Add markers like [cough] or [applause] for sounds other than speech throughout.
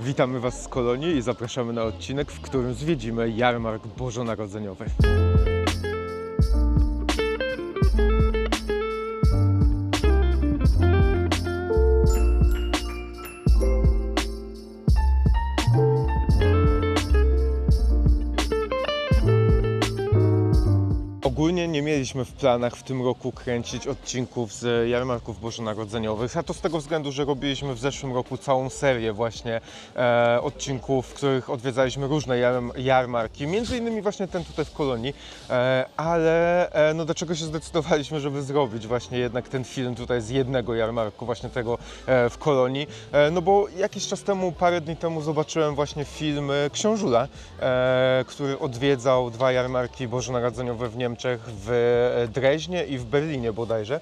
Witamy Was z kolonii i zapraszamy na odcinek, w którym zwiedzimy jarmark bożonarodzeniowy. Planach w tym roku kręcić odcinków z jarmarków bożonarodzeniowych, a to z tego względu, że robiliśmy w zeszłym roku całą serię właśnie e, odcinków, w których odwiedzaliśmy różne jarm, jarmarki, między innymi właśnie ten tutaj w Kolonii, e, ale e, no do czego się zdecydowaliśmy, żeby zrobić właśnie jednak ten film tutaj z jednego jarmarku, właśnie tego e, w Kolonii, e, no bo jakiś czas temu, parę dni temu zobaczyłem właśnie film Książula, e, który odwiedzał dwa jarmarki bożonarodzeniowe w Niemczech, w Dreźnie i w Berlinie bodajże.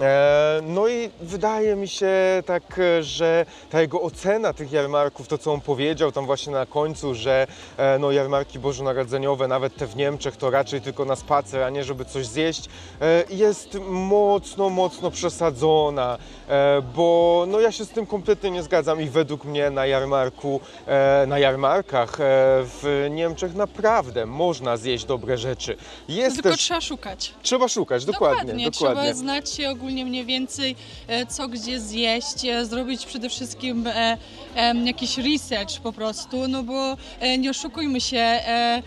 E, No i wydaje mi się tak, e, że ta jego ocena tych jarmarków, to co on powiedział tam właśnie na końcu, że e, no jarmarki bożonarodzeniowe, nawet te w Niemczech, to raczej tylko na spacer, a nie żeby coś zjeść, jest mocno, mocno przesadzona, bo no ja się z tym kompletnie nie zgadzam i według mnie na jarmarku, na jarmarkach w Niemczech naprawdę można zjeść dobre rzeczy. Jest Tylko też, trzeba szukać. trzeba szukać, dokładnie, dokładnie. Trzeba znać się ogólnie mniej więcej, e, co gdzie zjeść, e, zrobić przede wszystkim e, em, jakiś research po prostu, no bo e, nie oszukujmy się, e,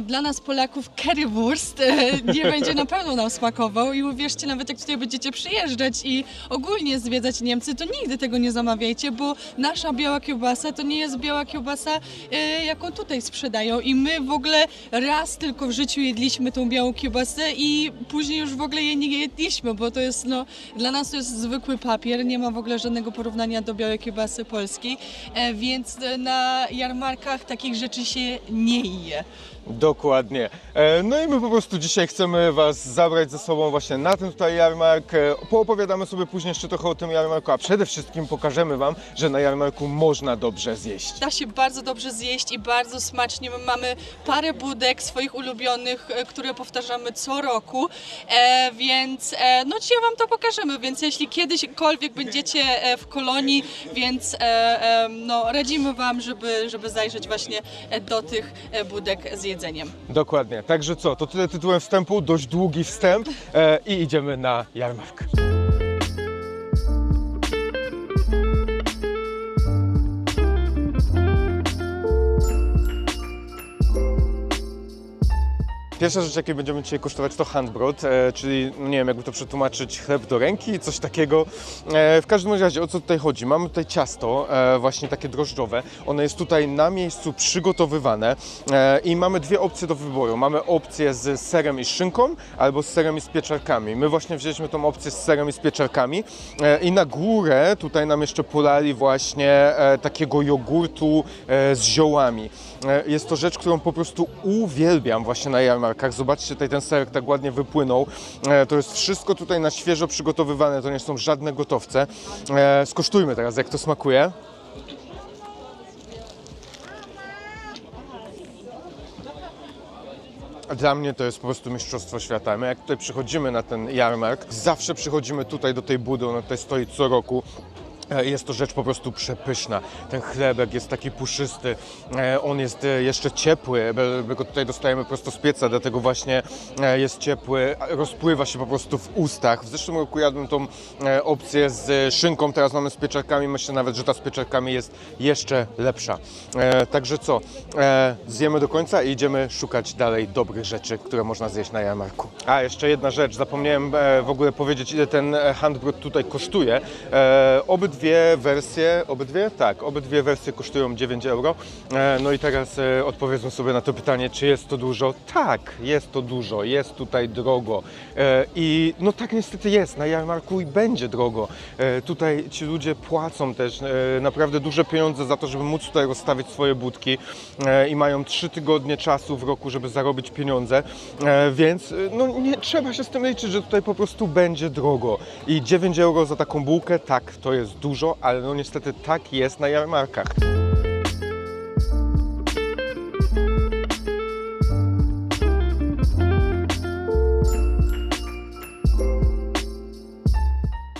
dla nas Polaków currywurst e, nie będzie na pewno nam smakował i uwierzcie, nawet jak tutaj będziecie przyjeżdżać i ogólnie zwiedzać Niemcy, to nigdy tego nie zamawiajcie, bo nasza biała kiełbasa to nie jest biała kiełbasa, e, jaką tutaj sprzedają i my w ogóle raz tylko w życiu jedliśmy tą białą kiełbasę i później już w ogóle jej nie jedliśmy, bo to jest no, dla nas to jest zwykły papier, nie ma w ogóle żadnego porównania do białej kiełbasy polskiej, e, więc e, na jarmarkach takich rzeczy się nie je. Dokładnie. E, No i my po prostu dzisiaj chcemy Was zabrać ze sobą właśnie na ten tutaj jarmark. E, Poopowiadamy sobie później jeszcze trochę o tym jarmarku, a przede wszystkim pokażemy Wam, że na jarmarku można dobrze zjeść. Da się bardzo dobrze zjeść i bardzo smacznie. My mamy parę budek swoich ulubionych, e, które powtarzamy co roku, e, więc e, no dzisiaj Wam to pokażemy, więc jeśli kiedyśkolwiek będziecie w kolonii, więc e, e, no, radzimy Wam, żeby, żeby zajrzeć właśnie do tych budek z jedzeniem. Dokładnie. Także co, to tyle tytułem wstępu, dość długi wstęp e, i idziemy na jarmark. Pierwsza rzecz, jakiej będziemy dzisiaj kosztować, to handbrot, e, czyli no nie wiem, jakby to przetłumaczyć, chleb do ręki, coś takiego. E, w każdym razie, o co tutaj chodzi? Mamy tutaj ciasto, e, właśnie takie drożdżowe. Ono jest tutaj na miejscu przygotowywane e, i mamy dwie opcje do wyboru. Mamy opcję z serem i szynką, albo z serem i z pieczarkami. My właśnie wzięliśmy tą opcję z serem i z pieczarkami e, i na górę tutaj nam jeszcze polali właśnie e, takiego jogurtu e, z ziołami. E, Jest to rzecz, którą po prostu uwielbiam właśnie na jarmarkach. Zobaczcie, tutaj ten serek tak ładnie wypłynął. E, To jest wszystko tutaj na świeżo przygotowywane, to nie są żadne gotowce. E, Skosztujmy teraz, jak to smakuje. Dla mnie to jest po prostu mistrzostwo świata. My jak tutaj przychodzimy na ten jarmark, zawsze przychodzimy tutaj do tej budy, ona tutaj stoi co roku. E, Jest to rzecz po prostu przepyszna. Ten chlebek jest taki puszysty, e, on jest e, jeszcze ciepły, bo go tutaj dostajemy prosto z pieca, dlatego właśnie jest ciepły, rozpływa się po prostu w ustach. W zeszłym roku jadłem tą opcję z szynką, teraz mamy z pieczarkami, myślę nawet, że ta z pieczarkami jest jeszcze lepsza. Także co, zjemy do końca i idziemy szukać dalej dobrych rzeczy, które można zjeść na jarmarku. A, jeszcze jedna rzecz, zapomniałem w ogóle powiedzieć, ile ten handbrot tutaj kosztuje. E, Obydwie wersje, obydwie? Tak, obydwie wersje kosztują 9 euro. E, No i teraz e, odpowiedzmy sobie na to pytanie, czy jest to dużo? Tak, jest to dużo, jest tutaj drogo. E, I no tak niestety jest, na jarmarku i będzie drogo. Tutaj ci ludzie płacą też naprawdę duże pieniądze za to, żeby móc tutaj rozstawić swoje budki i mają 3 tygodnie czasu w roku, żeby zarobić pieniądze, więc no nie trzeba się z tym liczyć, że tutaj po prostu będzie drogo. I 9 euro za taką bułkę, tak, to jest dużo, ale no niestety tak jest na jarmarkach.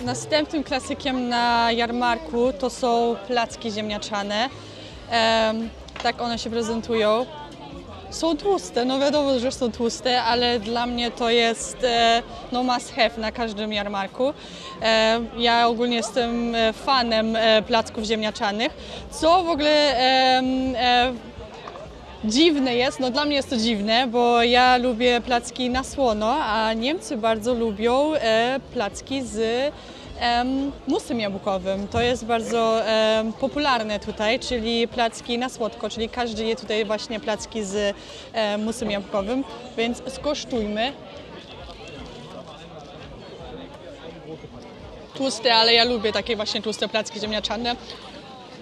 Następnym klasykiem na jarmarku to są placki ziemniaczane. Em, tak one się prezentują. Są tłuste, no wiadomo, że są tłuste, ale dla mnie to jest e, no must have na każdym jarmarku. E, ja ogólnie jestem e, fanem placków ziemniaczanych, co w ogóle dziwne jest, no dla mnie jest to dziwne, bo ja lubię placki na słono, a Niemcy bardzo lubią placki z musem jabłkowym. To jest bardzo popularne tutaj, czyli placki na słodko, czyli każdy je tutaj właśnie placki z musem jabłkowym, więc skosztujmy. Tłuste, ale ja lubię takie właśnie tłuste placki ziemniaczane.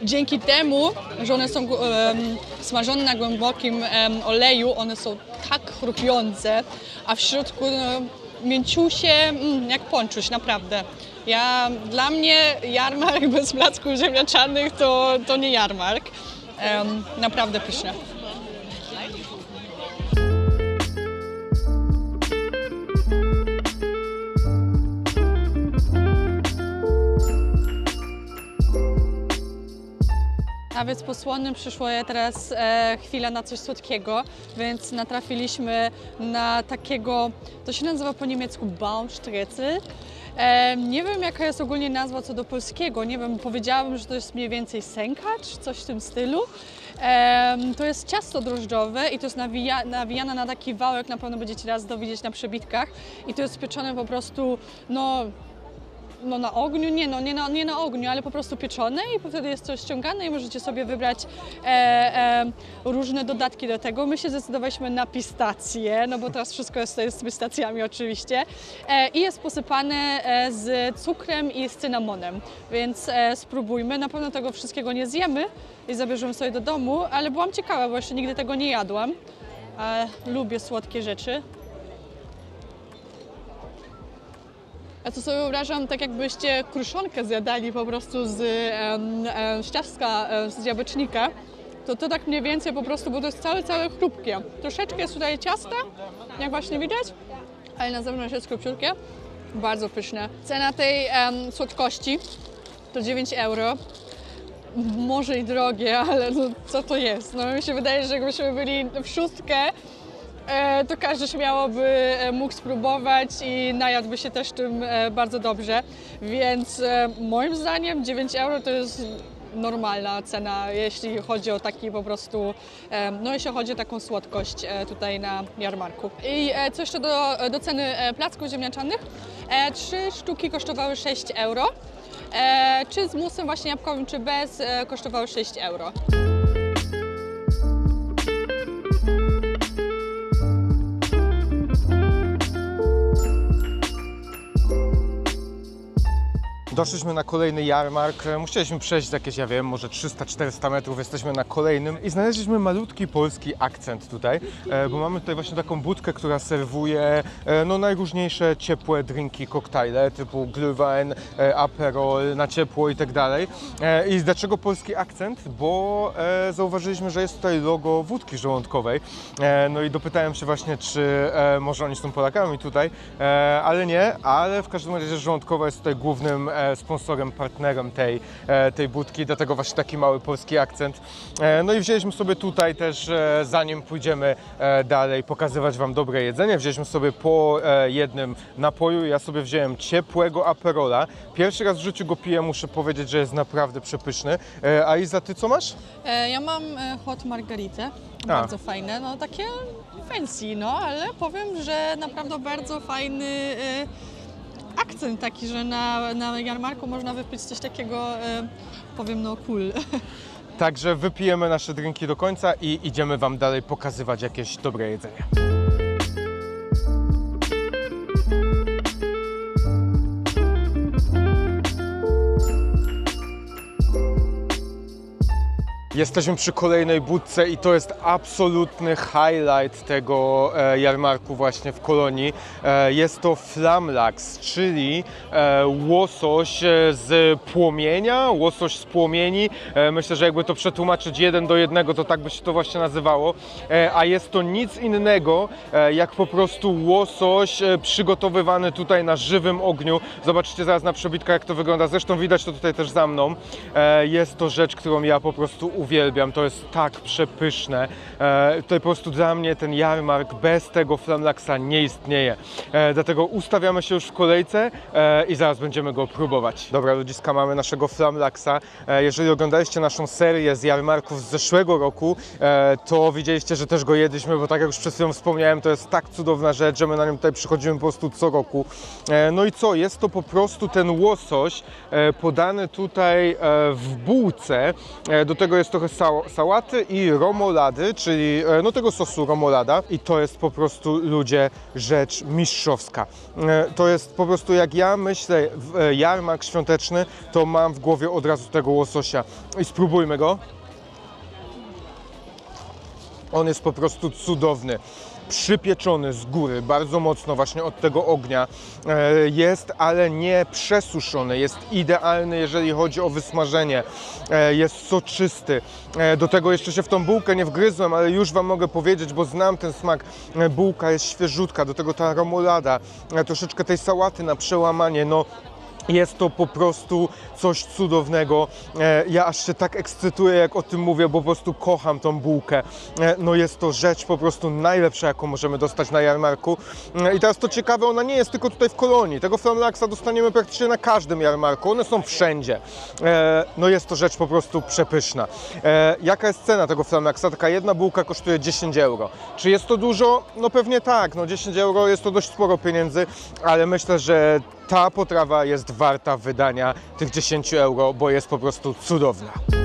Dzięki temu, że one są em, smażone na głębokim em, oleju, one są tak chrupiące, a w środku no, mięciusie, mm, jak ponczuś, naprawdę. Ja, dla mnie jarmark bez placków ziemniaczanych to, to nie jarmark. Em, naprawdę pyszne. A więc po słonnym przyszło teraz e, chwila na coś słodkiego, więc natrafiliśmy na takiego, to się nazywa po niemiecku Baumstrezel. E, nie wiem jaka jest ogólnie nazwa co do polskiego, nie wiem, powiedziałabym, że to jest mniej więcej sękacz, coś w tym stylu. E, to jest ciasto drożdżowe i to jest nawija, nawijane na taki wałek, na pewno będziecie raz to widzieć na przebitkach i to jest pieczone po prostu, no no na ogniu, nie, no, nie, na, nie na ogniu, ale po prostu pieczone i wtedy jest to ściągane i możecie sobie wybrać e, e, różne dodatki do tego. My się zdecydowaliśmy na pistacje, no bo teraz wszystko jest tutaj z pistacjami oczywiście e, i jest posypane e, z cukrem i z cynamonem, więc e, spróbujmy. Na pewno tego wszystkiego nie zjemy i zabierzemy sobie do domu, ale byłam ciekawa, bo jeszcze nigdy tego nie jadłam. E, lubię słodkie rzeczy. Ja to sobie wyobrażam tak jakbyście kruszonkę zjadali po prostu z, em, em, z jabłecznika. To to tak mniej więcej po prostu, bo to jest całe, całe chrupkie. Troszeczkę jest tutaj ciasta, jak właśnie widać, ale na zewnątrz jest króciutkie. Bardzo pyszne. Cena tej słodkości to 9 euro. Może i drogie, ale no, co to jest? No mi się wydaje, że jakbyśmy byli w szóstkę, e, to każdy śmiałoby e, mógł spróbować i najadłby się też tym e, bardzo dobrze. Więc e, moim zdaniem 9 euro to jest normalna cena, jeśli chodzi o taki po prostu, e, no jeśli chodzi o taką słodkość e, tutaj na jarmarku. I e, co jeszcze do, do ceny e, placków ziemniaczanych? E, Trzy sztuki kosztowały 6 euro. E, czy z musem właśnie jabłkowym, czy bez, e, kosztowały 6 euro. Doszliśmy na kolejny jarmark. Musieliśmy przejść jakieś, ja wiem, może 300-400 metrów. Jesteśmy na kolejnym i znaleźliśmy malutki polski akcent tutaj, e, bo mamy tutaj właśnie taką budkę, która serwuje e, no, najróżniejsze ciepłe drinki, koktajle typu glühwein, e, aperol, na ciepło i tak dalej. I dlaczego polski akcent? Bo zauważyliśmy, że jest tutaj logo wódki żołądkowej. No i dopytałem się właśnie, czy może oni są Polakami tutaj, ale nie, ale w każdym razie żołądkowa jest tutaj głównym sponsorem, partnerem tej, e, tej budki, dlatego właśnie taki mały polski akcent. E, no i wzięliśmy sobie tutaj też, e, zanim pójdziemy e, dalej, pokazywać Wam dobre jedzenie, wzięliśmy sobie po e, jednym napoju, ja sobie wziąłem ciepłego aperola. Pierwszy raz w życiu go piję, muszę powiedzieć, że jest naprawdę przepyszny. E, a Iza, Ty co masz? E, Ja mam e, hot margaritę, bardzo fajne, no takie fancy, no ale powiem, że naprawdę bardzo fajny e, akcent taki, że na, na jarmarku można wypić coś takiego, e, powiem no cool. [laughs] Także wypijemy nasze drinki do końca i idziemy Wam dalej pokazywać jakieś dobre jedzenie. Jesteśmy przy kolejnej budce i to jest absolutny highlight tego e, jarmarku właśnie w Kolonii. E, jest to flamlax, czyli e, łosoś z płomienia, łosoś z płomieni. Myślę, że jakby to przetłumaczyć jeden do jednego, to tak by się to właśnie nazywało. A jest to nic innego, jak po prostu łosoś przygotowywany tutaj na żywym ogniu. Zobaczycie zaraz na przebitkach, jak to wygląda. Zresztą widać to tutaj też za mną. Jest to rzecz, którą ja po prostu uwielbiam, to jest tak przepyszne. E, tutaj po prostu dla mnie ten jarmark bez tego flamlaksa nie istnieje. E, dlatego ustawiamy się już w kolejce e, i zaraz będziemy go próbować. Dobra ludziska, mamy naszego flamlaksa. E, jeżeli oglądaliście naszą serię z jarmarków z zeszłego roku, e, to widzieliście, że też go jedliśmy, bo tak jak już przed chwilą wspomniałem, to jest tak cudowna rzecz, że my na nią tutaj przychodzimy po prostu co roku. E, no i co, jest to po prostu ten łosoś e, podany tutaj e, w bułce. E, do tego jest trochę sa- sałaty i romolady, czyli e, no tego sosu romolada i to jest po prostu ludzie rzecz mistrzowska. E, to jest po prostu jak ja myślę e, jarmark świąteczny, to mam w głowie od razu tego łososia i spróbujmy go. On jest po prostu cudowny. Przypieczony z góry, bardzo mocno właśnie od tego ognia. E, Jest, ale nie przesuszony. Jest idealny, jeżeli chodzi o wysmażenie. E, Jest soczysty. E, Do tego jeszcze się w tą bułkę nie wgryzłem, ale już Wam mogę powiedzieć, bo znam ten smak. Bułka jest świeżutka, do tego ta romolada, troszeczkę tej sałaty na przełamanie. No, jest to po prostu coś cudownego. E, Ja aż się tak ekscytuję, jak o tym mówię, bo po prostu kocham tą bułkę. E, No jest to rzecz po prostu najlepsza, jaką możemy dostać na jarmarku. E, I teraz to ciekawe, ona nie jest tylko tutaj w Kolonii. Tego flamlaksa dostaniemy praktycznie na każdym jarmarku. One są wszędzie. No jest to rzecz po prostu przepyszna. Jaka jest cena tego flamlaksa? Taka jedna bułka kosztuje 10 euro. Czy jest to dużo? No pewnie tak. No 10 euro jest to dość sporo pieniędzy, ale myślę, że ta potrawa jest warta wydania tych 10 euro, bo jest po prostu cudowna.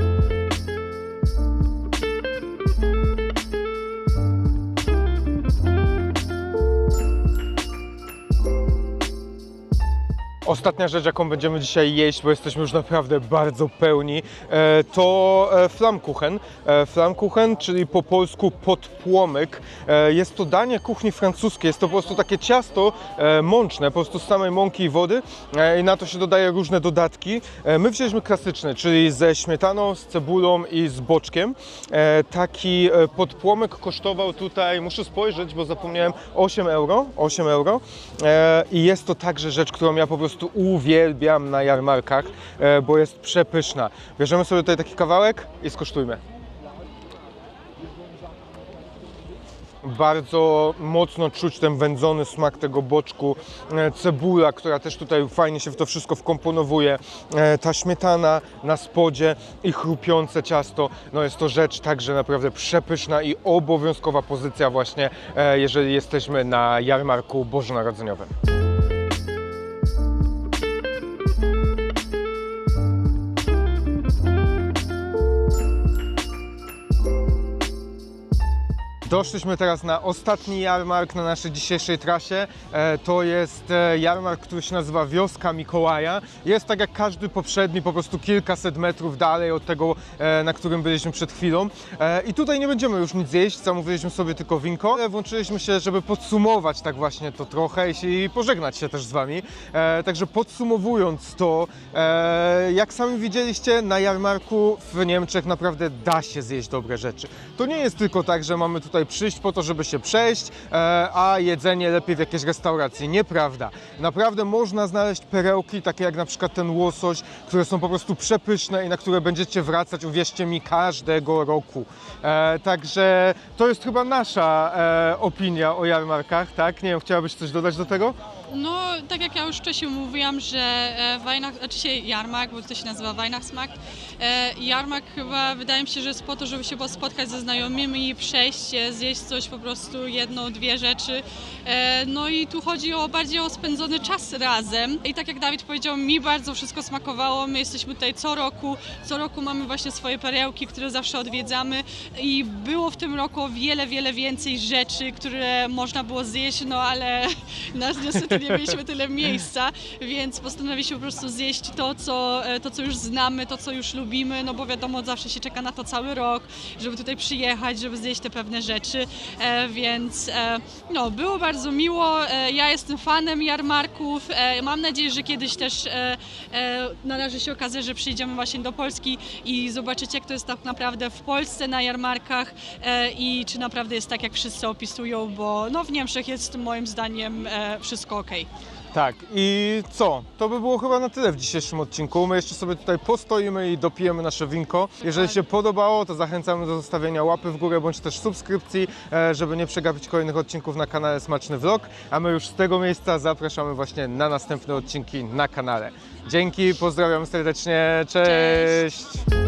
Ostatnia rzecz, jaką będziemy dzisiaj jeść, bo jesteśmy już naprawdę bardzo pełni, e, to e, flammkuchen. E, Flammkuchen, czyli po polsku podpłomyk. Jest to danie kuchni francuskiej. Jest to po prostu takie ciasto mączne, po prostu z samej mąki i wody i na to się dodaje różne dodatki. My wzięliśmy klasyczny, czyli ze śmietaną, z cebulą i z boczkiem. Taki podpłomyk kosztował tutaj, muszę spojrzeć, bo zapomniałem, 8 euro. 8 euro. I jest to także rzecz, którą ja po prostu uwielbiam na jarmarkach, e, bo jest przepyszna. Bierzemy sobie tutaj taki kawałek i skosztujmy. Bardzo mocno czuć ten wędzony smak tego boczku, e, cebula, która też tutaj fajnie się w to wszystko wkomponowuje, e, ta śmietana na spodzie i chrupiące ciasto. No jest to rzecz także naprawdę przepyszna i obowiązkowa pozycja właśnie, jeżeli jesteśmy na jarmarku bożonarodzeniowym. Doszliśmy teraz na ostatni jarmark na naszej dzisiejszej trasie. E, To jest e, jarmark, który się nazywa Wioska Mikołaja. Jest tak jak każdy poprzedni, po prostu kilkaset metrów dalej od tego, e, na którym byliśmy przed chwilą. I tutaj nie będziemy już nic jeść, zamówiliśmy sobie tylko winko. Włączyliśmy się, żeby podsumować tak właśnie to trochę i pożegnać się też z Wami. Także podsumowując to, jak sami widzieliście, na jarmarku w Niemczech naprawdę da się zjeść dobre rzeczy. To nie jest tylko tak, że mamy tutaj przyjść po to, żeby się przejść, e, a jedzenie lepiej w jakiejś restauracji. Nieprawda. Naprawdę można znaleźć perełki, takie jak na przykład ten łosoś, które są po prostu przepyszne i na które będziecie wracać, uwierzcie mi, każdego roku. E, Także to jest chyba nasza e, opinia o jarmarkach, tak? Nie wiem, chciałabyś coś dodać do tego? No, tak jak ja już wcześniej mówiłam, że e, Weihnacht, znaczy się Jarmark, bo to się nazywa Weihnachtsmarkt. E, Jarmark chyba wydaje mi się, że jest po to, żeby się spotkać ze znajomymi, przejść, zjeść coś po prostu, jedną, dwie rzeczy. No i tu chodzi o bardziej o spędzony czas razem. I tak jak Dawid powiedział, mi bardzo wszystko smakowało. My jesteśmy tutaj co roku. Co roku mamy właśnie swoje perełki, które zawsze odwiedzamy i było w tym roku wiele, wiele więcej rzeczy, które można było zjeść, no ale [laughs] nas niestety [laughs] nie mieliśmy tyle miejsca, więc postanowiliśmy po prostu zjeść to co, e, to, co już znamy, to, co już lubimy, no bo wiadomo, zawsze się czeka na to cały rok, żeby tutaj przyjechać, żeby zjeść te pewne rzeczy, e, więc e, no, było bardzo miło. Ja jestem fanem jarmarków. Mam nadzieję, że kiedyś też e, e, należy się okazja, że przyjdziemy właśnie do Polski i zobaczycie, jak to jest tak naprawdę w Polsce na jarmarkach i czy naprawdę jest tak, jak wszyscy opisują, bo no, w Niemczech jest moim zdaniem wszystko ok. Tak, i co? To by było chyba na tyle w dzisiejszym odcinku. My jeszcze sobie tutaj postoimy i dopijemy nasze winko. Jeżeli się podobało, to zachęcamy do zostawienia łapy w górę bądź też subskrypcji, e, żeby nie przegapić kolejnych odcinków na kanale Smaczny Vlog. A my już z tego miejsca zapraszamy właśnie na następne odcinki na kanale. Dzięki, pozdrawiam serdecznie, cześć. Cześć.